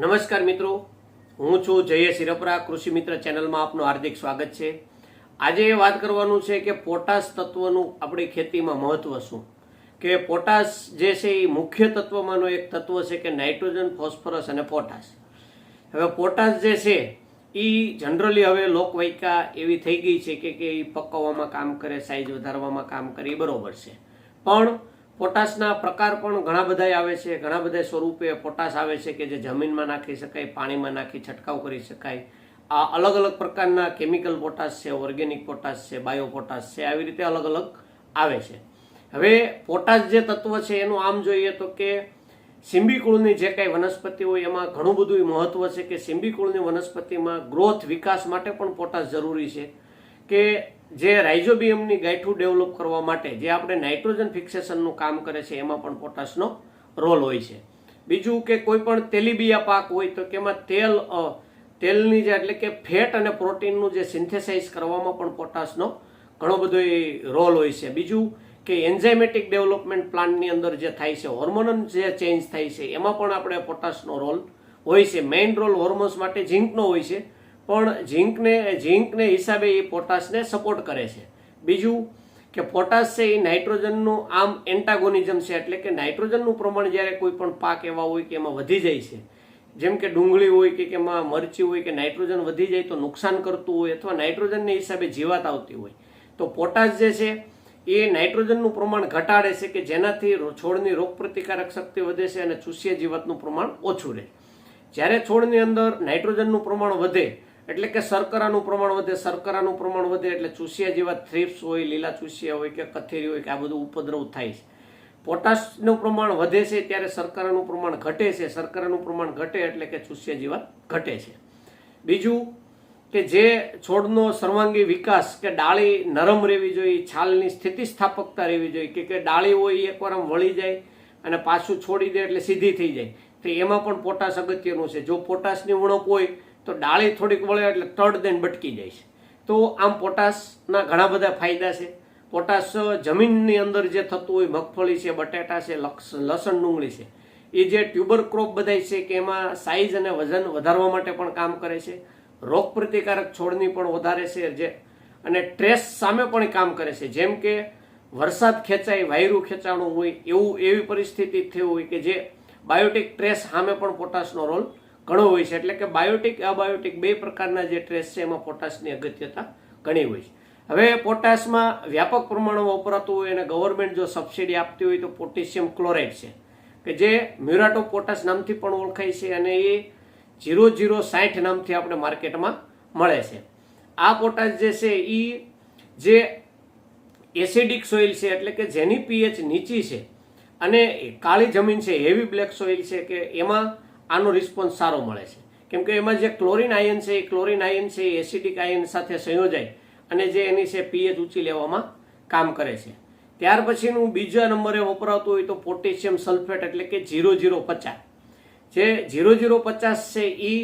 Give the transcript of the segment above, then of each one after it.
નમસ્કાર મિત્રો. હું છું જય સિરપરા કૃષિ મિત્ર ચેનલમાં આપનું હાર્દિક સ્વાગત છે. આજે એ વાત કરવાનું છે કે પોટાશ તત્વનું આપણી ખેતીમાં મહત્વ શું? કે પોટાશ જે છે એ મુખ્ય તત્વમાંનો એક તત્વ છે કે નાઇટ્રોજન, ફોસ્ફરસ અને પોટાશ. હવે પોટાશ જે છે એ જનરલી હવે લોકવાયકા એવી થઈ ગઈ છે કે કે એ પકવવામાં કામ કરે સાઈઝ વધારવામાં કામ કરે, એ બરોબર છે. પણ પોટાશના પ્રકાર પણ ઘણા બધા આવે છે. ઘણા બધા સ્વરૂપે પોટાશ આવે છે કે જે જમીનમાં નાખી શકાય, પાણીમાં નાખી, છંટકાવ કરી શકાય. આ અલગ અલગ પ્રકારના કેમિકલ પોટાશ છે, ઓર્ગેનિક પોટાશ છે, બાયો પોટાશ છે, આવી રીતે અલગ અલગ આવે છે. હવે પોટાશ જે તત્વ છે એનું આમ જોઈએ તો કે સિંબીકુળની જે કાંઈ વનસ્પતિ હોય એમાં ઘણું બધું મહત્વ છે કે સિંબીકુળની વનસ્પતિમાં ગ્રોથ વિકાસ માટે પણ પોટાશ જરૂરી છે. કે જે રાઇઝોબિયમની ગાંઠું ડેવલપ કરવા માટે જે આપણે નાઇટ્રોજન ફિક્સેશનનું કામ કરે છે, એમાં પણ પોટાશનો રોલ હોય છે. બીજું કે કોઈ પણ તેલીબિયા પાક હોય તો કે એમાં તેલ તેલની જે એટલે કે ફેટ અને પ્રોટીનનું જે સિન્થેસાઇઝ કરવામાં પણ પોટાશનો ઘણો બધો રોલ હોય છે. બીજું કે એન્ઝાઇમેટિક ડેવલપમેન્ટ પ્લાન્ટની અંદર જે થાય છે, હોર્મોનલ જે ચેન્જ થાય છે, એમાં પણ આપણે પોટાશનો રોલ હોય છે. મેઇન રોલ હોર્મોન્સ માટે ઝીંકનો હોય છે. પણ ઝીંકને ઝીંકને હિસાબે એ પોટાશને સપોર્ટ કરે છે. બીજું કે પોટાશ છે એ નાઇટ્રોજનનું આમ એન્ટાગોનિઝમ છે, એટલે કે નાઇટ્રોજનનું પ્રમાણ જ્યારે કોઈ પણ પાક એવા હોય કે એમાં વધી જાય છે, જેમ કે ડુંગળી હોય કે એમાં મરચી હોય કે નાઇટ્રોજન વધી જાય તો નુકસાન કરતું હોય અથવા નાઇટ્રોજનને હિસાબે જીવાત આવતી હોય, તો પોટાશ જે છે એ નાઇટ્રોજનનું પ્રમાણ ઘટાડે છે કે જેનાથી છોડની રોગપ્રતિકારક શક્તિ વધે છે અને ચૂસ્ય જીવાતનું પ્રમાણ ઓછું રહે. જ્યારે છોડની અંદર નાઇટ્રોજનનું પ્રમાણ વધે એટલે કે શર્કરાનું પ્રમાણ વધે, શર્કરાનું પ્રમાણ વધે એટલે ચૂસિયા જેવા થ્રિપ્સ હોય, લીલા ચૂસિયા હોય કે કથેરી હોય કે આ બધું ઉપદ્રવ થાય છે. પોટાશનું પ્રમાણ વધે છે ત્યારે શર્કરાનું પ્રમાણ ઘટે છે. શર્કરાનું પ્રમાણ ઘટે એટલે કે ચૂસિયા જીવાત ઘટે છે. બીજું કે જે છોડનો સર્વાંગી વિકાસ કે ડાળી નરમ રહેવી જોઈએ, છાલની સ્થિતિસ્થાપકતા રહેવી જોઈએ, કે ડાળી હોય એકવાર આમ વળી જાય અને પાછું છોડી દે એટલે સીધી થઈ જાય. તો એમાં પણ પોટાશ અગત્યનું છે. જો પોટાશની ઉણપ હોય તો ડાળી થોડીક વળે એટલે તડ દઈને બટકી જાય છે. તો આમ પોટાશના ઘણા બધા ફાયદા છે. પોટાશ જમીનની અંદર જે થતું હોય, મગફળી છે, બટાટા છે લસણ, ડુંગળી છે, એ જે ટ્યુબર ક્રોપ બધાય છે કે એમાં સાઇઝ અને વજન વધારવા માટે પણ કામ કરે છે. રોગ પ્રતિકારક છોડની પણ વધારે છે જે, અને ટ્રેસ સામે પણ કામ કરે છે. જેમ કે વરસાદ ખેંચાય, વાયરું ખેંચાણું હોય, એવું એવી પરિસ્થિતિ થઈ હોય કે જે બાયોટિક ટ્રેસ સામે પણ પોટાશનો રોલ ઘણો હોય છે. એટલે કે બાયોટિક, અબાયોટિક બે પ્રકારના જે ટ્રેસ છે એમાં પોટાશની અગત્યતા ઘણી હોય છે. હવે પોટાશમાં વ્યાપક પ્રમાણમાં વપરાતું હોય અને ગવર્મેન્ટ જો સબસિડી આપતી હોય તો પોટેશિયમ ક્લોરાઇડ છે. કે જે મ્યુરાટો પોટાશ નામથી પણ ઓળખાય છે અને એ જીરો જીરો સાઠ નામથી આપણે માર્કેટમાં મળે છે. આ પોટાશ જે છે એ જે એસિડિક સોઇલ છે એટલે કે જેની પીએચ નીચી છે અને કાળી જમીન છે હેવી બ્લેક સોઇલ છે કે એમાં આનો રિસ્પોન્સ સારો મળે છે. કેમ કે એમાં જે ક્લોરિન આયન છે, એ ક્લોરિન આયન છે, એ એસિડિક આયન સાથે સંયોજાય અને જે એની છે પીએચ ઊંચી લેવામાં કામ કરે છે. ત્યાર પછીનું બીજા નંબરે વપરાતું હોય તો પોટેશિયમ સલ્ફેટ એટલે કે ઝીરો ઝીરો પચાસ. જે ઝીરો ઝીરો પચાસ છે એ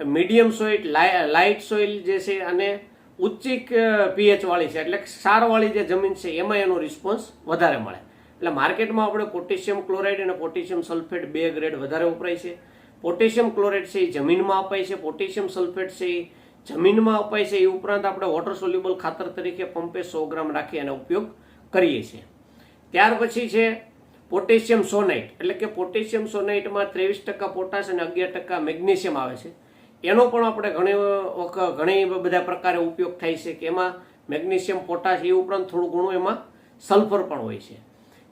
મીડિયમ સોઇલ લાઇટ સોઇલ જે છે અને ઉચ્ચી પીએચ વાળી છે. એટલે ક્ષારવાળી જે જમીન છે, એમાં એનો રિસ્પોન્સ વધારે મળે. એટલે માર્કેટમાં આપણે પોટેશિયમ ક્લોરાઇડ અને પોટેશિયમ સલ્ફેટ બે ગ્રેડ વધારે વપરાય છે. પોટેશિયમ ક્લોરાઇડ છે એ જમીનમાં અપાય છે, પોટેશિયમ સલ્ફેટ છે એ જમીનમાં અપાય છે એ ઉપરાંત આપણે વોટર સોલ્યુબલ ખાતર તરીકે પંપે સો ગ્રામ રાખી અને ઉપયોગ કરીએ છીએ. ત્યાર પછી છે પોટેશિયમ સોનાઇટ એટલે કે પોટેશિયમ સોનાઇટમાં ત્રેવીસ ટકા પોટાશ અને અગિયાર ટકા મેગ્નેશિયમ આવે છે. એનો પણ આપણે ઘણી ઘણી બધા પ્રકારે ઉપયોગ થાય છે કે એમાં મેગ્નેશિયમ, પોટાશ એ ઉપરાંત થોડું ઘણું એમાં સલ્ફર પણ હોય છે.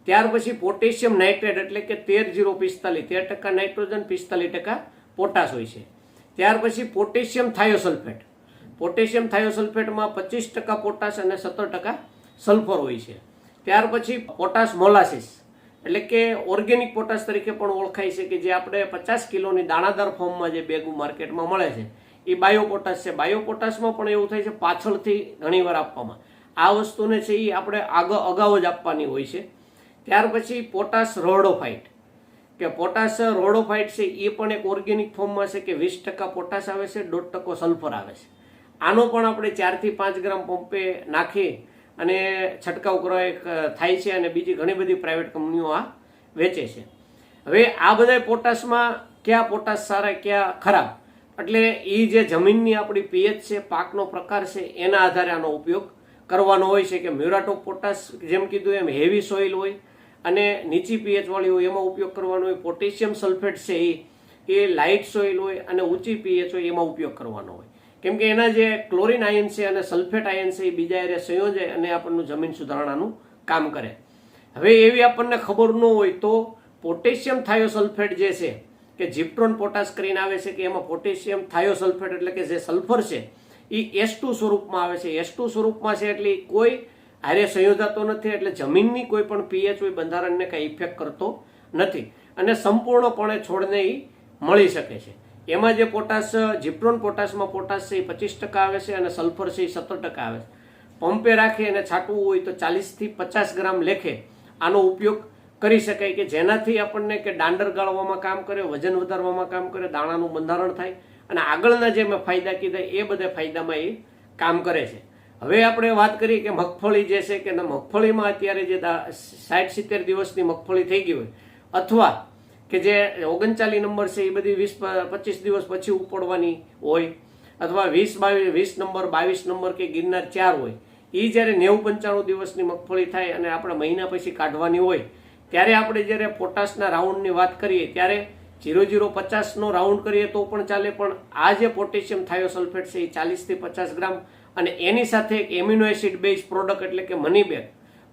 ત્યાર પછી પોટેશિયમ નાઇટ્રેટ એટલે કે તેર જીરો પિસ્તાલીસ, તેર ટકા નાઇટ્રોજન પિસ્તાલીસ ટકા પોટાશ હોય છે. ત્યાર પછી પોટેશિયમ થાયોસલ્ફેટ. પોટેશિયમ થાયોસલ્ફેટમાં પચીસ ટકા પોટાશ અને સત્તર ટકા સલ્ફર હોય છે. ત્યાર પછી પોટાશ મોલાસિસ, એટલે કે ઓર્ગેનિક પોટાશ તરીકે પણ ઓળખાય છે કે જે આપણે પચાસ કિલોની દાણાદાર ફોર્મમાં જે બેગ માર્કેટમાં મળે છે, એ બાયોપોટાસ છે. બાયોપોટાસમાં પણ એવું થાય છે પાછળથી ઘણીવાર આપવામાં. આ વસ્તુને છે એ આપણે આગળ, અગાઉ જ આપવાની હોય છે. ત્યાર પછી પોટાશ રોડોફાઇટ. કે પોટાશ રોડોફાઇટ છે એ પણ એક ઓર્ગેનિક ફોર્મમાં છે કે વીસ ટકા પોટાશ આવે છે, દોઢ ટકો સલ્ફર આવે છે. આનો પણ આપણે ચારથી પાંચ ગ્રામ પંપે નાખી અને છંટકાવ કરવા થાય છે અને બીજી ઘણી બધી પ્રાઇવેટ કંપનીઓ આ વેચે છે. હવે આ બધા પોટાશમાં ક્યાં પોટાશ સારા, ક્યાં ખરાબ? એટલે એ જે જમીનની આપણી પીએચ છે, પાકનો પ્રકાર છે, એના આધારે આનો ઉપયોગ કરવાનો હોય છે કે મ્યુરાટો પોટાસ જેમ કીધું એમ હેવી સોઇલ હોય અને નીચી પીએચ વાળી હોય, એમાં ઉપયોગ કરવાનો હોય, પોટેશિયમ સલ્ફેટ છે એ એ લાઇટ સોઇલ હોય અને ઊંચી પીએચ હોય, એમાં ઉપયોગ કરવાનો હોય. કેમ કે એના જે ક્લોરિન આયન છે અને સલ્ફેટ આયન છે, એ બીજા એરે સંયોજાય અને આપણનું જમીન સુધારણાનું કામ કરે. હવે એવી આપણને ખબર ન હોય તો પોટેશિયમ થાયોસલ્ફેટ જે છે, કે જીપ્ટ્રોન પોટાશ કરીને આવે છે, કે એમાં પોટેશિયમ થાયોસલ્ફેટ એટલે કે જે સલ્ફર છે એ એસ સ્વરૂપમાં આવે છે. એસ સ્વરૂપમાં છે એટલે કોઈ હારે સંયોજાતો નથી, એટલે જમીનની કોઈ પણ પીએચ હોય, બંધારણને કંઈ ઇફેક્ટ કરતો નથી. અને સંપૂર્ણપણે છોડને એ મળી શકે છે. એમાં જે પોટાશ, જીપ્રોન પોટાશમાં પોટાશ છે, એ પચીસ ટકા આવે છે અને સલ્ફર છે, એ સત્તર ટકા આવે છે. પંપે રાખી અને છાંટવું હોય તો ચાલીસથી પચાસ ગ્રામ લેખે આનો ઉપયોગ કરી શકાય કે જેનાથી આપણને કે દાંડર ગાળવામાં કામ કરે, વજન વધારવામાં કામ કરે, દાણાનું બંધારણ થાય અને આગળના જે મેં ફાયદા કીધા એ બધા ફાયદામાં એ કામ કરે છે. હવે આપણે વાત કરીએ કે મગફળી જે છે કે મગફળીમાં અત્યારે જે સાઠ સિત્તેર દિવસની મગફળી થઈ ગઈ હોય, અથવા કે જે ઓગણચાલીસ નંબર છે એ બધી વીસ પચીસ દિવસ પછી ઉપડવાની હોય, અથવા વીસ બાવીસ વીસ નંબર, બાવીસ નંબર કે ગિરનાર ચાર હોય એ જ્યારે નેવું પંચાણું દિવસની મગફળી થાય અને આપણે મહિના પછી કાઢવાની હોય, ત્યારે આપણે જ્યારે પોટાશના રાઉન્ડની વાત કરીએ, ત્યારે જીરો જીરો પચાસનો રાઉન્ડ કરીએ તો પણ ચાલે, પણ આ જે પોટેશિયમ થાયોસલ્ફેટ છે એ ચાલીસથી પચાસ ગ્રામ અને એની સાથે એક એમિનો એસિડ બેઝ પ્રોડક્ટ એટલે કે મની બેગ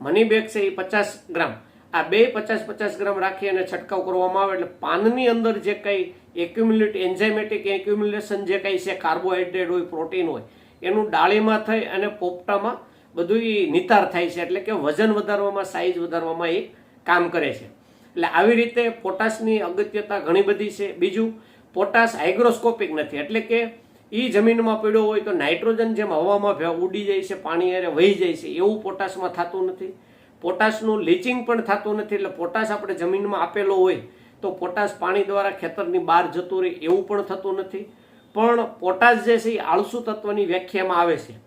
મની બેગ છે એ પચાસ ગ્રામ. આ બે પચાસ પચાસ ગ્રામ રાખી અને છંટકાવ કરવામાં આવે એટલે પાનની અંદર જે કંઈ એક્યુમ્યુલેટ એન્ઝાઇમેટિક એક્યુમ્યુલેશન જે કંઈ છે કાર્બોહાઈડ્રેટ હોય પ્રોટીન હોય, એનું ડાળીમાં થઈ અને પોપટામાં બધું નિતાર થાય છે. એટલે કે વજન વધારવામાં સાઇઝ વધારવામાં એ કામ કરે છે. એટલે આવી રીતે પોટાશની અગત્યતા ઘણી બધી છે. બીજું, પોટાશ હાઇગ્રોસ્કોપિક નથી. એટલે કે એ જમીનમાં પડ્યો હોય તો નાઇટ્રોજન જેમ હવામાં ઉડી જાય છે, પાણી અરે વહી જાય છે, એવું પોટાશમાં થતું નથી. પોટાશનું લીચિંગ પણ થતું નથી, એટલે પોટાશ આપણે જમીનમાં આપેલો હોય તો પોટાશ પાણી દ્વારા ખેતરની બહાર જતું રહે, એવું પણ થતું નથી. પણ પોટાશ જે છે એ આળસુ તત્વની વ્યાખ્યામાં આવે છે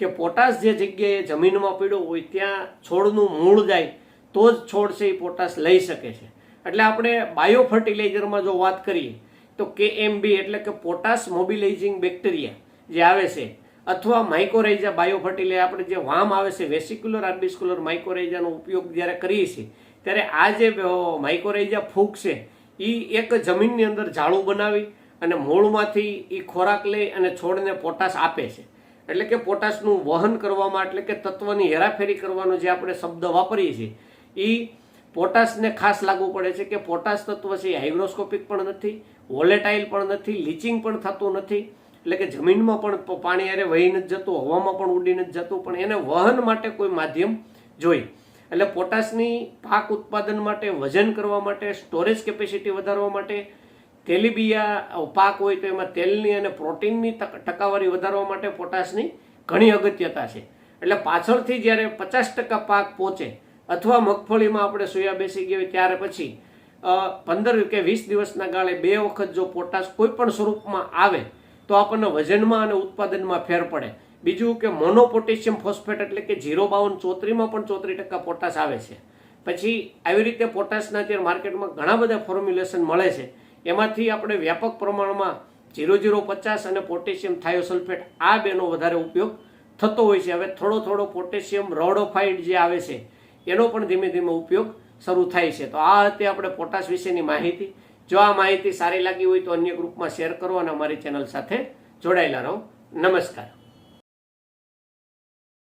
કે પોટાશ જે જગ્યાએ જમીનમાં પડ્યો હોય ત્યાં છોડનું મૂળ જાય, તો જ છોડ છે એ પોટાશ લઈ શકે છે. એટલે આપણે બાયો ફર્ટિલાઇઝરમાં જો વાત કરીએ તો કે એમબી એટલે કે પોટાશ મોબિલાઇઝિંગ બેક્ટેરિયા જે આવે છે, અથવા માઇકોરેજા બાયોફર્ટિલે આપણે જે વામ આવે છે વેસિક્યુલર આર્બિસ્ક્યુલર માઇકોરાઇઝાનો ઉપયોગ જ્યારે કરીએ છીએ, ત્યારે આ જે માઇકોરેજા ફૂગ છે એ એક જમીનની અંદર ઝાડું બનાવી અને મૂળમાંથી એ ખોરાક લઈ અને છોડને પોટાશ આપે છે. એટલે કે પોટાશનું વહન કરવામાં એટલે કે તત્વની હેરાફેરી કરવાનો જે આપણે શબ્દ વાપરીએ છીએ એ પોટાશને ખાસ લાગુ પડે છે કે પોટાશ તત્વ છે એ હાઇગ્રોસ્કોપિક પણ નથી, વોલેટાઇલ પણ નથી, લીચિંગ પણ થતું નથી. એટલે કે જમીનમાં પણ પાણી અરે વહી નથી જતું, હવામાં પણ ઉડી નથી જતું, પણ એને વહન માટે કોઈ માધ્યમ જોઈએ એટલે પોટાશની પાક ઉત્પાદન માટે, વજન કરવા માટે, સ્ટોરેજ કેપેસિટી વધારવા માટે, તેલીબિયા પાક હોય તો એમાં તેલની અને પ્રોટીનની ટકાવારી વધારવા માટે પોટાશની ઘણી અગત્યતા છે. એટલે પાછળથી જ્યારે પચાસ ટકા પાક પહોંચે અથવા મગફળીમાં આપણે સોયા બેસી ગઈ હોય ત્યારે પછી પંદર કે વીસ દિવસના ગાળે બે વખત જો પોટાશ કોઈ પણ સ્વરૂપમાં આવે, તો આપણને વજનમાં અને ઉત્પાદનમાં ફેર પડે. બીજું કે મોનોપોટેશિયમ ફોસ્ફેટ એટલે કે ઝીરો બાવન ચોત્રીમાં પણ ચોત્રી ટકા પોટાશ આવે છે. પછી આવી રીતે પોટાશના અત્યારે માર્કેટમાં ઘણા બધા ફોર્મ્યુલેશન મળે છે. એમાંથી આપણે વ્યાપક પ્રમાણમાં જીરો જીરો પચાસ અને પોટેશિયમ થાયોસલ્ફેટ, આ બેનો વધારે ઉપયોગ થતો હોય છે. હવે થોડો થોડો પોટેશિયમ રોડોફાઇડ જે આવે છે એનો પણ ધીમે ધીમે ઉપયોગ શરૂ થાય છે. તો આ હતી આપણે પોટાશ વિશેની માહિતી. જો આ માહિતી સારી લાગી હોય તો અન્ય ગ્રુપમાં શેર કરો અને અમારી ચેનલ સાથે જોડાયેલા રહો. નમસ્કાર.